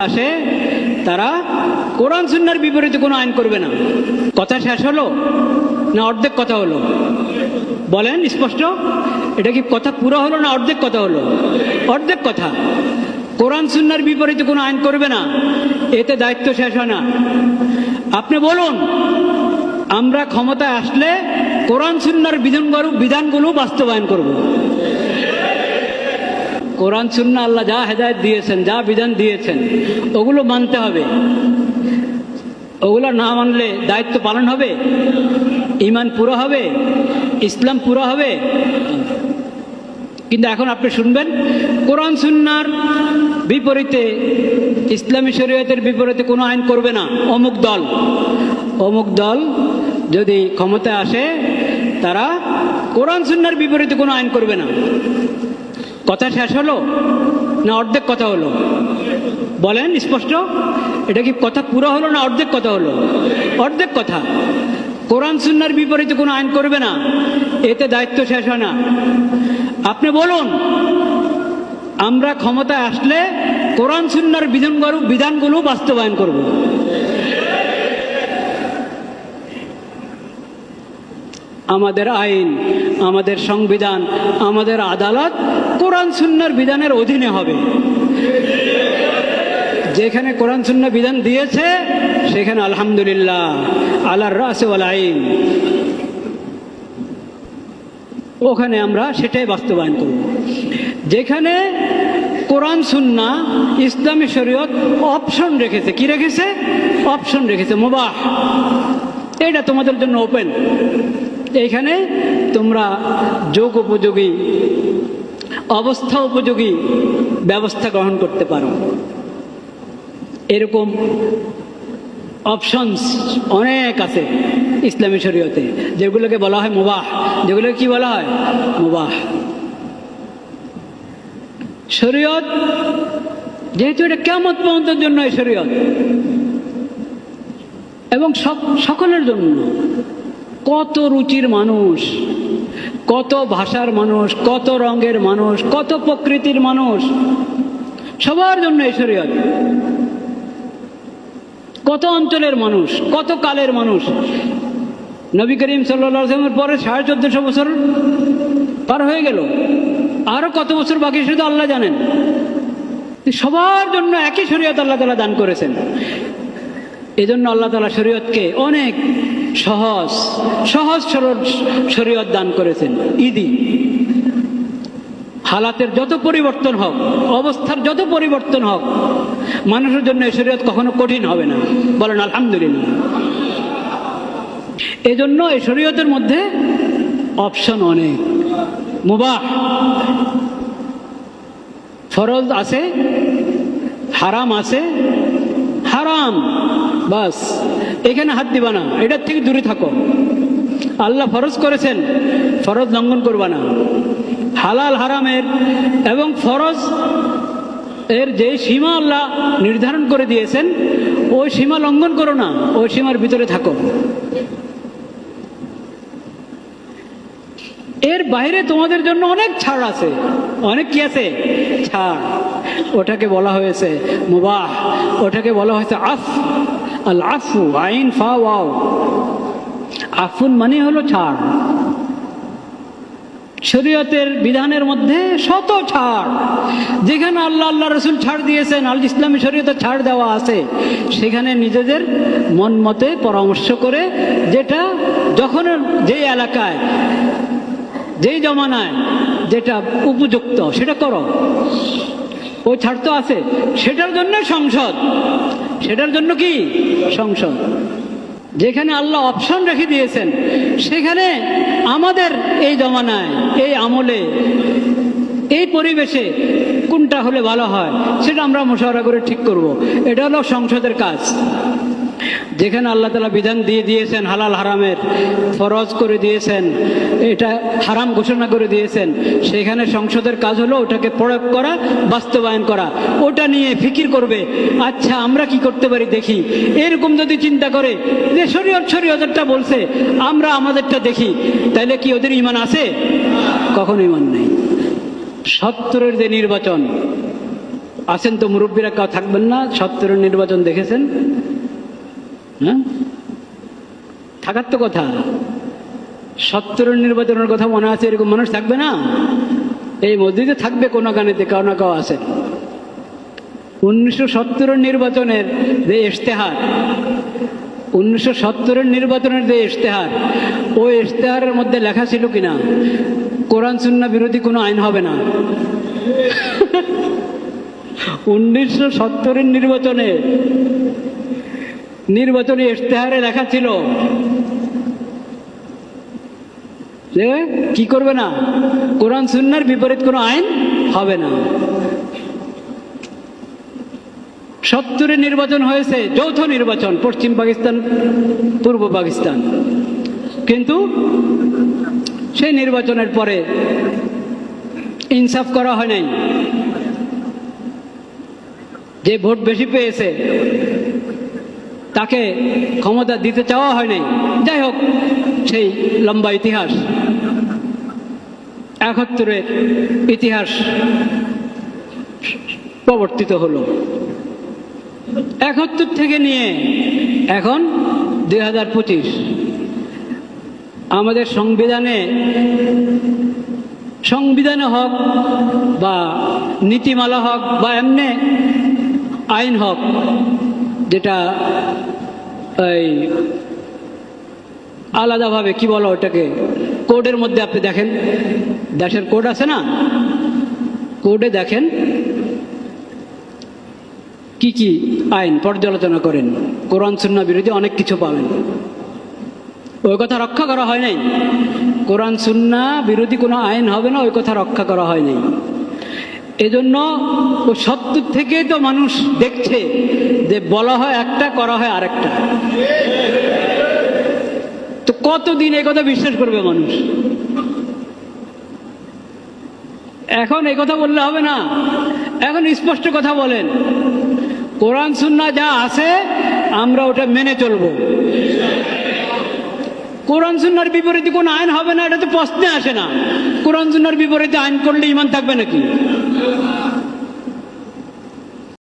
আসে, তারা কোরআন, সুন্নার বিপরীতে কোনো আইন করবে না। কথা শেষ হলো না অর্ধেক কথা হলো? বলেন, স্পষ্ট? এটা কি কথা পুরো হলো না অর্ধেক কথা হলো? অর্ধেক কথা। কোরআন, সুন্নার বিপরীতে কোনো আইন করবে না। এতে দায়িত্ব শেষ হয় না। আপনি বলুন, আমরা ক্ষমতায় আসলে কোরআন, সুন্নার বিধানগুলো বিধানগুলো বাস্তবায়ন করব। কোরআন সুন্না আল্লাহ যা হেদায়ত দিয়েছেন, যা বিধান দিয়েছেন, ওগুলো মানতে হবে। ওগুলো না মানলে দায়িত্ব পালন হবে? ইমান পুরো হবে? ইসলাম পুরো হবে? কিন্তু এখন আপনি শুনবেন, কোরআন সুন্নার বিপরীতে, ইসলামী শরীয়তের বিপরীতে কোনো আইন করবে না। অমুক দল। অমুক দল যদি ক্ষমতায় আসে, তারা কোরআন সুন্নার বিপরীতে কোনো আইন করবে না। কথা শেষ হলো? না অর্ধেক কথা হলো? বলেন, স্পষ্ট? এটা কি কথা পুরো হলো না অর্ধেক কথা হলো? অর্ধেক কথা। কোরআন সুন্নার বিপরীতে কোনো আইন করবে না। এতে দায়িত্ব শেষ হয় না। আপনি বলুন, আমরা ক্ষমতায় আসলে কোরআন সুন্নার বিধানগুলো বিধানগুলো বাস্তবায়ন করব। আমাদের আইন, আমাদের সংবিধান, আমাদের আদালত কোরআন সুন্নার বিধানের অধীনে হবে। যেখানে কোরআন সুন্না বিধান দিয়েছে, সেখানে আলহামদুলিল্লাহ, আলার রাসেওয়াল আইন। ওখানে আমরা সেটাই বাস্তবায়ন করব। যেখানে কোরআন সুন্না, ইসলামী শরীয়ত অপশন রেখেছে। কি রেখেছে? অপশন রেখেছে, মোবাহ। এটা তোমাদের জন্য ওপেন। এইখানে তোমরা যোগ উপযোগী, অবস্থা উপযোগী ব্যবস্থা গ্রহণ করতে পারো। এরকম অপশনস অনেক আছে ইসলামী শরীয়তে, যেগুলোকে বলা হয় মুবাহ। যেগুলোকে কি বলা হয়? মুবাহ। শরীয়ত, যেহেতু এটা কেমন পর্যন্তের জন্য এই শরীয়ত, এবং সক- সকলের জন্য। কত রুচির মানুষ, কত ভাষার মানুষ, কত রঙের মানুষ, কত প্রকৃতির মানুষ, সবার জন্য এই শরীয়ত। কত অঞ্চলের মানুষ, কত কালের মানুষ। নবী করিম সাল্লামের পরে সাড়ে চোদ্দশো বছর পার হয়ে গেল। আরও কত বছর বাকি শুধু আল্লাহ জানেন। সবার জন্য একই শরীয়ত আল্লাহ তালা দান করেছেন। এই জন্য আল্লাহ তালা শরীয়তকে অনেক সহজ সহজ সরল শরীয়ত দান করেছেন। ইদি। হালাতের যত পরিবর্তন হোক, অবস্থার যত পরিবর্তন হোক, মানুষের জন্য এই শরীয়ত কখনো কঠিন হবে না। বলেন, আলহামদুলিল্লাহ। এই জন্য এই শরীয়তের মধ্যে অপশন অনেক। মুবাহ। ফরজ আছে, হারাম আছে, হারাম। বাস, এখানে হাত দিবা না, এটার থেকে দূরে থাকো। আল্লাহ ফরজ করেছেন, ফরজ লঙ্ঘন করবা না। হালাল, হারামের এবং ফরজ এর যে সীমা আল্লাহ নির্ধারণ করে দিয়েছেন, ওই সীমা লঙ্ঘন করো না, ওই সীমার ভিতরে থাকো। এর বাইরে তোমাদের জন্য অনেক ছাড় আছে। অনেক কি আছে? ছাড়। ওটাকে বলা হয়েছে মুবাহ, ওটাকে বলা হয়েছে আফ। আল আফু আইন, ফা, ওয়াও। আফুন মানে হলো ছাড়। শরীয়তের বিধানের মধ্যে শত ছাড়। যেখানে আল্লাহ আল্লাহ রসুল ছাড় দিয়েছেন, আল ইসলামী শরীয়তে ছাড় দেওয়া আছে, সেখানে নিজেদের মন মতে পরামর্শ করে যেটা যখন যেই এলাকায়, যেই জমানায় যেটা উপযুক্ত, সেটা করো। ওই ছাড় তো আছে। সেটার জন্য সংসদ। সেটার জন্য কি? সংসদ। যেখানে আল্লাহ অপশন রেখে দিয়েছেন, সেখানে আমাদের এই জমানায়, এই আমলে, এই পরিবেশে কোনটা হলে ভালো হয়, সেটা আমরা মোশাওয়ারা করে ঠিক করব। এটা হলো সংসদের কাজ। যেখানে আল্লাহ তালা বিধান দিয়ে দিয়েছেন হালাল হারামের, ফরজ করে দিয়েছেন, এটা হারাম ঘোষণা করে দিয়েছেন, সেখানে সংসদের কাজ হলো ওটাকে প্রয়োগ করা, বাস্তবায়ন করা। ওটা নিয়ে ফিকির করবে। আচ্ছা আমরা কি করতে পারি দেখি। এরকম যদি চিন্তা করে, যে শরীয়ত শরীয়তেরটা বলছে, আমরা আমাদেরটা দেখি। তাহলে কি ওদের ইমান আছে? কখনো ইমান নেই। সত্তরের যে নির্বাচন, আছেন তো মুরব্বীরা, কেউ থাকবেন না, সত্তরের নির্বাচন দেখেছেন? হ্যাঁ থাকার তো কথা। সত্তরের নির্বাচনের কথা মনে আছে, এরকম মানুষ থাকবে না? এই মসজিদে থাকবে কোনো গানেতে কাউ না কাউ আছে। উনিশশো সত্তরের নির্বাচনের যে ইশতেহার, উনিশশো সত্তরের নির্বাচনের যে ইশতেহার ওই ইশতেহারের মধ্যে লেখা ছিল কিনা? কোরআন, সুন্না বিরোধী কোনো আইন হবে না। উনিশশো সত্তরের নির্বাচনে নির্বাচনী ইশতেহারে লেখা ছিল। যে কি করবে না? কোরআন, সুন্নার বিপরীত কোনো আইন হবে না। সত্তরে নির্বাচন হয়েছে, যৌথ নির্বাচন, পশ্চিম পাকিস্তান, পূর্ব পাকিস্তান। কিন্তু সেই নির্বাচনের পরে ইনসাফ করা হয় নাই। যে ভোট বেশি পেয়েছে তাকে ক্ষমতা দিতে চাওয়া হয় নাই। যাই হোক, সেই লম্বা ইতিহাস একাত্তরের ইতিহাস প্রবর্তিত হলো। একাত্তর থেকে নিয়ে এখন দুই হাজার পঁচিশ, আমাদের সংবিধানে সংবিধানে হোক বা নীতিমালা হোক বা এমনি আইন হোক যেটা, এই, আলাদাভাবে, কি বলো ওটাকে? কোডের মধ্যে আপনি দেখেন। দেশের কোড আছে না? কোডে দেখেন কি কি আইন পর্যালোচনা করেন। কোরআন সুন্না বিরোধী অনেক কিছু পাবেন। ওই কথা রক্ষা করা হয় নাই। কোরআন সুন্না বিরোধী কোনো আইন হবে না, ওই কথা রক্ষা করা হয় নাই। এজন্য ও সত্তর থেকে তো মানুষ দেখছে যে বলা হয় একটা, করা হয় আরেকটা। তো কতদিন এই কথা বিশ্বাস করবে মানুষ? এখন এই কথা বললে হবে না। এখন স্পষ্ট কথা বলেন। কোরআন সুন্না যা আছে, আমরা ওটা মেনে চলবো। কোরআন সুন্নার বিপরীতে কোনো আইন হবে না, এটা তো প্রশ্নে আসে না। কোরআন সুন্নার বিপরীতে আইন করলে ইমান থাকবে নাকি?